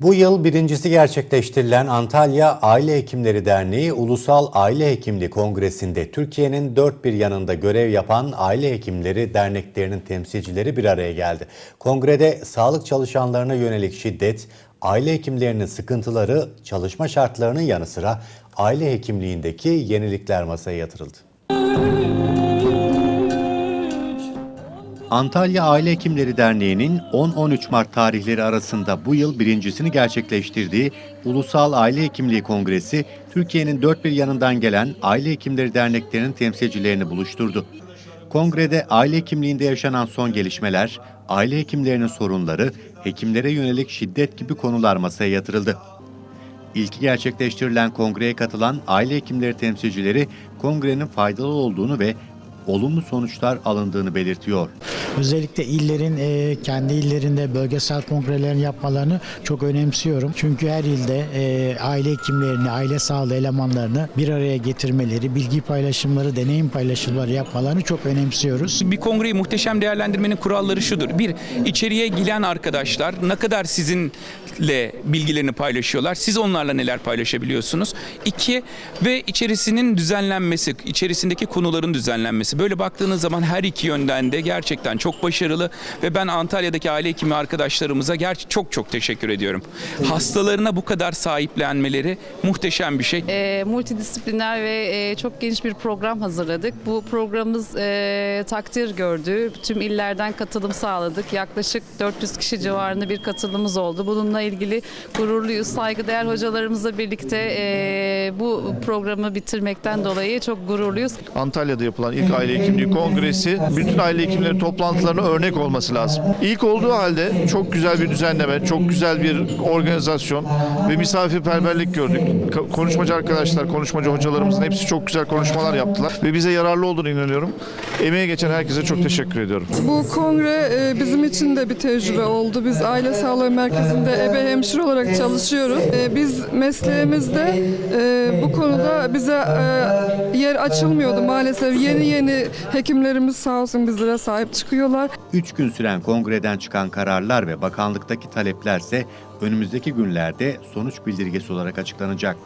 Bu yıl birincisi gerçekleştirilen Antalya Aile Hekimleri Derneği Ulusal Aile Hekimliği Kongresi'nde Türkiye'nin dört bir yanında görev yapan aile hekimleri derneklerinin temsilcileri bir araya geldi. Kongrede sağlık çalışanlarına yönelik şiddet, aile hekimlerinin sıkıntıları, çalışma şartlarının yanı sıra aile hekimliğindeki yenilikler masaya yatırıldı. Antalya Aile Hekimleri Derneği'nin 10-13 Mart tarihleri arasında bu yıl birincisini gerçekleştirdiği Ulusal Aile Hekimliği Kongresi, Türkiye'nin dört bir yanından gelen aile hekimleri derneklerinin temsilcilerini buluşturdu. Kongrede aile hekimliğinde yaşanan son gelişmeler, aile hekimlerinin sorunları, hekimlere yönelik şiddet gibi konular masaya yatırıldı. İlki gerçekleştirilen kongreye katılan aile hekimleri temsilcileri kongrenin faydalı olduğunu ve olumlu sonuçlar alındığını belirtiyor. Özellikle illerin e, kendi illerinde bölgesel kongrelerini yapmalarını çok önemsiyorum. Çünkü her ilde e, aile hekimlerini, aile sağlığı elemanlarını bir araya getirmeleri, bilgi paylaşımları, deneyim paylaşımları yapmalarını çok önemsiyoruz. Bir kongreyi muhteşem değerlendirmenin kuralları şudur. Bir, içeriye giren arkadaşlar ne kadar sizinle bilgilerini paylaşıyorlar. Siz onlarla neler paylaşabiliyorsunuz. İki, ve içerisinin düzenlenmesi, içerisindeki konuların düzenlenmesi. Böyle baktığınız zaman her iki yönden de gerçekten çok başarılı ve ben Antalya'daki aile hekimi arkadaşlarımıza gerçi çok çok teşekkür ediyorum. Hastalarına bu kadar sahiplenmeleri muhteşem bir şey. E, multidisipliner ve e, çok geniş bir program hazırladık. Bu programımız e, takdir gördü. Tüm illerden katılım sağladık. Yaklaşık 400 kişi civarında bir katılımımız oldu. Bununla ilgili gururluyuz. Saygıdeğer hocalarımızla birlikte e, bu programı bitirmekten dolayı çok gururluyuz. Antalya'da yapılan ilk aile hekimliği kongresi bütün aile hekimleri toplantılarına örnek olması lazım. İlk olduğu halde çok güzel bir düzenleme, çok güzel bir organizasyon ve misafirperverlik gördük. Konuşmacı arkadaşlar, konuşmacı hocalarımızın hepsi çok güzel konuşmalar yaptılar ve bize yararlı olduğunu inanıyorum. Emeğe geçen herkese çok teşekkür ediyorum. Bu kongre e, bizim için de bir tecrübe oldu. Biz Aile Sağlığı Merkezi'nde ebe hemşire olarak çalışıyoruz. E, Biz mesleğimizde e, bu konuda bize yer açılmıyordu maalesef. Yeni yeni hekimlerimiz sağ olsun bizlere sahip çıkıyorlar. Üç gün süren kongreden çıkan kararlar ve bakanlıktaki taleplerse önümüzdeki günlerde sonuç bildirgesi olarak açıklanacak.